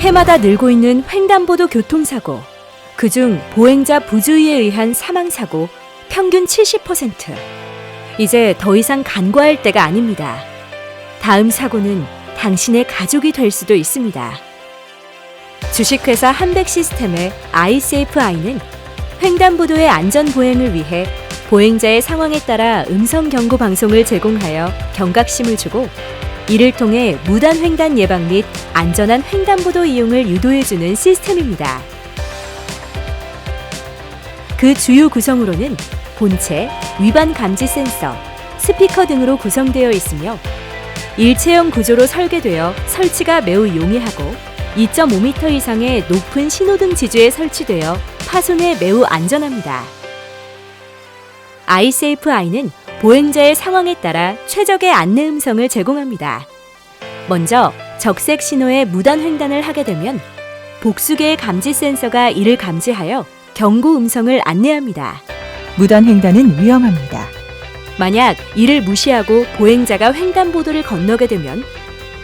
해마다 늘고 있는 횡단보도 교통사고, 그중 보행자 부주의에 의한 사망사고 평균 70%. 이제 더 이상 간과할 때가 아닙니다. 다음 사고는 당신의 가족이 될 수도 있습니다. 주식회사 한백 시스템의 아이세이프 아이는 횡단보도의 안전 보행을 위해 보행자의 상황에 따라 음성 경고 방송을 제공하여 경각심을 주고 이를 통해 무단 횡단 예방 및 안전한 횡단보도 이용을 유도해주는 시스템입니다. 그 주요 구성으로는 본체, 위반 감지 센서, 스피커 등으로 구성되어 있으며 일체형 구조로 설계되어 설치가 매우 용이하고 2.5m 이상의 높은 신호등 지주에 설치되어 파손에 매우 안전합니다. 아이세이프 아이는 보행자의 상황에 따라 최적의 안내 음성을 제공합니다. 먼저 적색 신호에 무단 횡단을 하게 되면 복수계의 감지 센서가 이를 감지하여 경고 음성을 안내합니다. 무단 횡단은 위험합니다. 만약 이를 무시하고 보행자가 횡단보도를 건너게 되면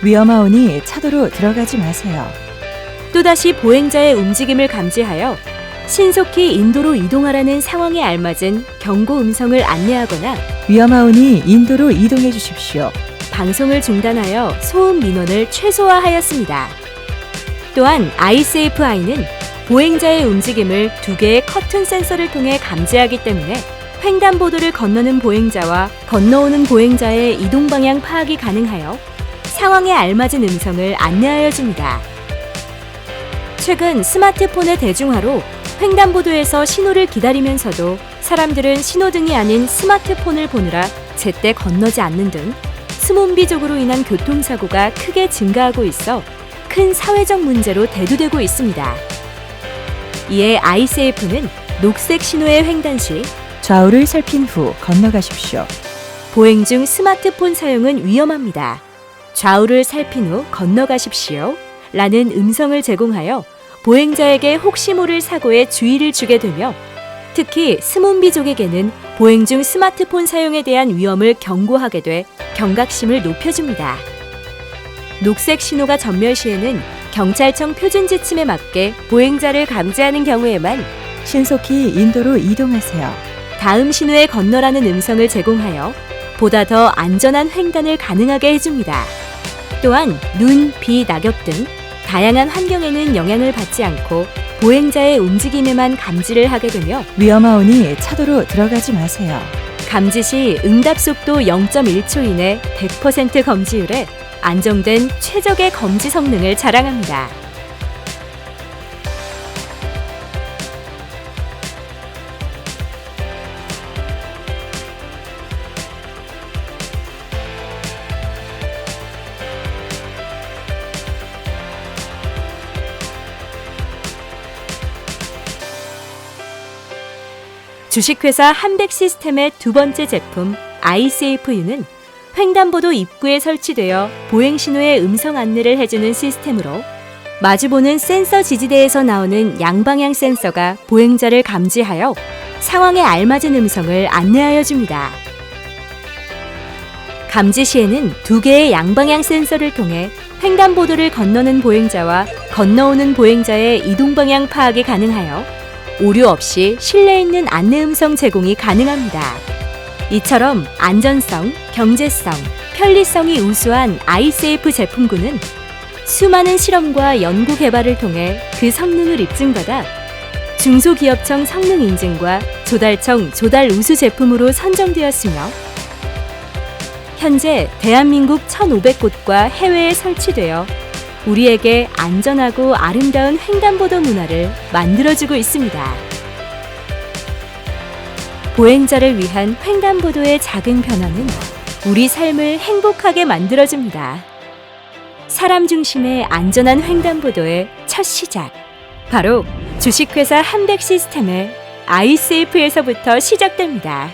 위험하오니 차도로 들어가지 마세요. 또다시 보행자의 움직임을 감지하여 신속히 인도로 이동하라는 상황에 알맞은 경고 음성을 안내하거나 위험하오니 인도로 이동해 주십시오. 방송을 중단하여 소음 민원을 최소화하였습니다. 또한 아이는 보행자의 움직임을 두 개의 커튼 센서를 통해 감지하기 때문에 횡단보도를 건너는 보행자와 건너오는 보행자의 이동 방향 파악이 가능하여 상황에 알맞은 음성을 안내하여 줍니다. 최근 스마트폰의 대중화로 횡단보도에서 신호를 기다리면서도 사람들은 신호등이 아닌 스마트폰을 보느라 제때 건너지 않는 등 스몬비족으로 인한 교통사고가 크게 증가하고 있어 큰 사회적 문제로 대두되고 있습니다. 이에 아이세이프는 녹색 신호의 횡단 시 좌우를 살핀 후 건너가십시오. 보행 중 스마트폰 사용은 위험합니다. 좌우를 살핀 후 건너가십시오. 라는 음성을 제공하여 보행자에게 혹시 모를 사고에 주의를 주게 되며 특히 스몬비족에게는 보행 중 스마트폰 사용에 대한 위험을 경고하게 돼 경각심을 높여줍니다. 녹색 신호가 전멸 시에는 경찰청 표준 지침에 맞게 보행자를 감지하는 경우에만 신속히 인도로 이동하세요. 다음 신호에 건너라는 음성을 제공하여 보다 더 안전한 횡단을 가능하게 해줍니다. 또한 눈, 비, 낙엽 등 다양한 환경에는 영향을 받지 않고 보행자의 움직임에만 감지를 하게 되며 위험하오니 차도로 들어가지 마세요. 감지 시 응답 속도 0.1초 이내 100% 검지율에 안정된 최적의 검지 성능을 자랑합니다. 주식회사 한백 시스템의 두 번째 제품 아이세이프유는 횡단보도 입구에 설치되어 보행 신호의 음성 안내를 해주는 시스템으로 마주보는 센서 지지대에서 나오는 양방향 센서가 보행자를 감지하여 상황에 알맞은 음성을 안내하여 줍니다. 감지 시에는 두 개의 양방향 센서를 통해 횡단보도를 건너는 보행자와 건너오는 보행자의 이동 방향 파악이 가능하여 오류 없이 신뢰 있는 안내 음성 제공이 가능합니다. 이처럼 안전성, 경제성, 편리성이 우수한 아이세이프 제품군은 수많은 실험과 연구 개발을 통해 그 성능을 입증받아 중소기업청 성능 인증과 조달청 조달 우수 제품으로 선정되었으며 현재 대한민국 1,500곳과 해외에 설치되어 우리에게 안전하고 아름다운 횡단보도 문화를 만들어주고 있습니다. 보행자를 위한 횡단보도의 작은 변화는 우리 삶을 행복하게 만들어줍니다. 사람 중심의 안전한 횡단보도의 첫 시작. 바로 주식회사 한백 시스템의 아이세이프에서부터 시작됩니다.